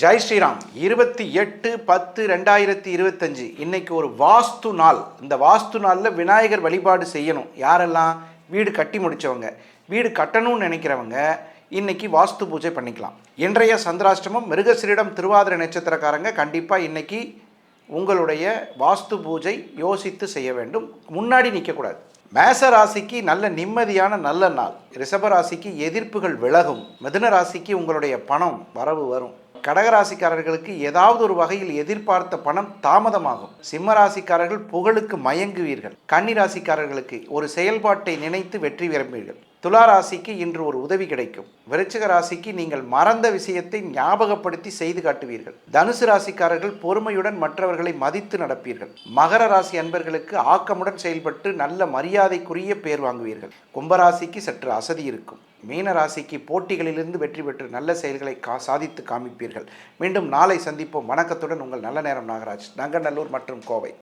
ஜெய் ஸ்ரீராம். இருபத்தி எட்டு பத்து ரெண்டாயிரத்தி இருபத்தஞ்சு. இன்னைக்கு ஒரு வாஸ்து நாள். இந்த வாஸ்து நாளில் விநாயகர் வழிபாடு செய்யணும். யாரெல்லாம்? வீடு கட்டி முடித்தவங்க வீடு கட்டணும்னு நினைக்கிறவங்க இன்னைக்கு வாஸ்து பூஜை பண்ணிக்கலாம். இன்றைய சந்திராஷ்டமம் மிருகசிரிடம் திருவாதிரை நட்சத்திரக்காரங்க கண்டிப்பாக இன்னைக்கு உங்களுடைய வாஸ்து பூஜை யோசித்து செய்ய வேண்டும். முன்னாடி நிற்கக்கூடாது மேச ராசிக்கு நல்ல நிம்மதியான நல்ல நாள். ரிஷப ராசிக்கு எதிர்ப்புகள் விலகும். மிதுன ராசிக்கு உங்களுடைய பணம் வரவு வரும். கடகராசிக்காரர்களுக்கு ஏதாவது ஒரு வகையில் எதிர்பார்த்த பணம் தாமதமாகும். சிம்ம ராசிக்காரர்கள் புகழுக்கு மயங்குவீர்கள். கன்னி ராசிக்காரர்களுக்கு ஒரு செயல்பாட்டை நினைத்து வெற்றி விரும்புவீர்கள் துலா ராசிக்கு இன்று ஒரு உதவி கிடைக்கும். விருச்சிக ராசிக்கு நீங்கள் மறந்த விஷயத்தை ஞாபகப்படுத்தி செய்து காட்டுவீர்கள். தனுசு ராசிக்காரர்கள் பொறுமையுடன் மற்றவர்களை மதித்து நடப்பீர்கள். மகர ராசி அன்பர்களுக்கு ஆக்கமுடன் செயல்பட்டு நல்ல மரியாதைக்குரிய பேர் வாங்குவீர்கள். கும்பராசிக்கு சற்று அசதி இருக்கும். மீன ராசிக்கு போட்டிகளிலிருந்து வெற்றி பெற்று நல்ல செயல்களை கா சாதித்து காமிப்பீர்கள். மீண்டும் நாளை சந்திப்போம். வணக்கத்துடன் உங்கள் நல்ல நேரம் நாகராஜ் நங்கநல்லூர் மற்றும் கோவை.